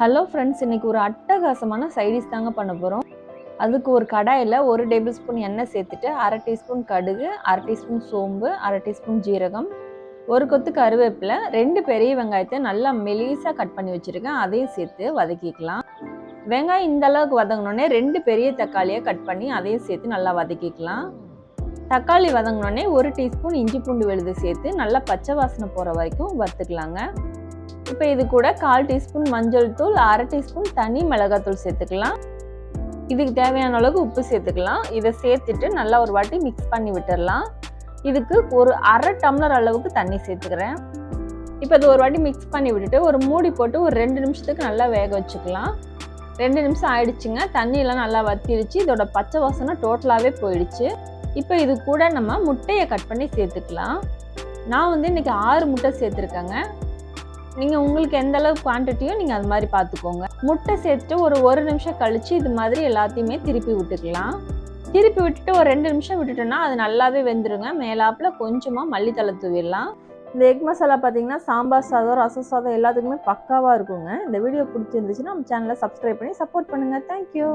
Hello friends இன்றைக்கி ஒரு அட்டகாசமான சைடிஷ் தாங்க பண்ண போகிறோம் அதுக்கு ஒரு கடாயில் ஒரு டேபிள் ஸ்பூன் எண்ணெய் சேர்த்துட்டு அரை டீஸ்பூன் கடுகு அரை டீஸ்பூன் சோம்பு அரை டீஸ்பூன் ஜீரகம் ஒரு கொத்து கருவேப்பிலை ரெண்டு பெரிய வெங்காயத்தை நல்லா மெலிசாக கட் பண்ணி வச்சுருக்கேன். அதையும் சேர்த்து வதக்கிக்கலாம். வெங்காயம் இந்த அளவுக்கு வதங்கினோடனே ரெண்டு பெரிய தக்காளியை கட் பண்ணி அதையும் சேர்த்து நல்லா வதக்கிக்கலாம். தக்காளி வதங்கினோடனே ஒரு டீஸ்பூன் இஞ்சி பூண்டு விழுது சேர்த்து நல்லா பச்சை வாசனை போகிற வரைக்கும் வறுத்துக்கலாங்க. இப்போ இது கூட கால் டீஸ்பூன் மஞ்சள் தூள் அரை டீஸ்பூன் தனி மிளகாத்தூள் சேர்த்துக்கலாம். இதுக்கு தேவையான அளவுக்கு உப்பு சேர்த்துக்கலாம். இதை சேர்த்துட்டு நல்லா ஒரு வாட்டி மிக்ஸ் பண்ணி விட்டுடலாம் இதுக்கு ஒரு அரை டம்ளர் அளவுக்கு தண்ணி சேர்த்துக்கிறேன். இப்போ இது ஒரு வாட்டி மிக்ஸ் பண்ணி விட்டுட்டு ஒரு மூடி போட்டு ஒரு ரெண்டு நிமிஷத்துக்கு நல்லா வேக வச்சுக்கலாம். ரெண்டு நிமிஷம் ஆயிடுச்சுங்க. தண்ணியெல்லாம் நல்லா வத்திடுச்சு இதோட பச்சை வாசனை டோட்டலாகவே போயிடுச்சு. இப்போ இது கூட நம்ம முட்டையை கட் பண்ணி சேர்த்துக்கலாம். நான் வந்து இன்றைக்கி ஆறு முட்டை சேர்த்துருக்கேங்க. நீங்கள் உங்களுக்கு எந்த அளவு குவான்டிட்டியோ நீங்கள் அது மாதிரி பார்த்துக்கோங்க. முட்டை சேர்த்துட்டு ஒரு ஒரு நிமிஷம் கழித்து இது மாதிரி எல்லாத்தையுமே திருப்பி விட்டுக்கலாம். திருப்பி விட்டுட்டு ஒரு ரெண்டு நிமிஷம் விட்டுட்டோம்னா அது நல்லாவே வெந்துருங்க. மேலாப்பில் கொஞ்சமாக மல்லித்தலை தூவிடலாம். இந்த எக் மசாலா பார்த்தீங்கன்னா சாம்பார் சாதம் ரசம் சாதம் எல்லாத்துக்குமே பக்காவாக இருக்குங்க. இந்த வீடியோ பிடிச்சிருந்துச்சுன்னா நம்ம சேனலை சப்ஸ்கிரைப் பண்ணி சப்போர்ட் பண்ணுங்கள் தேங்க்யூ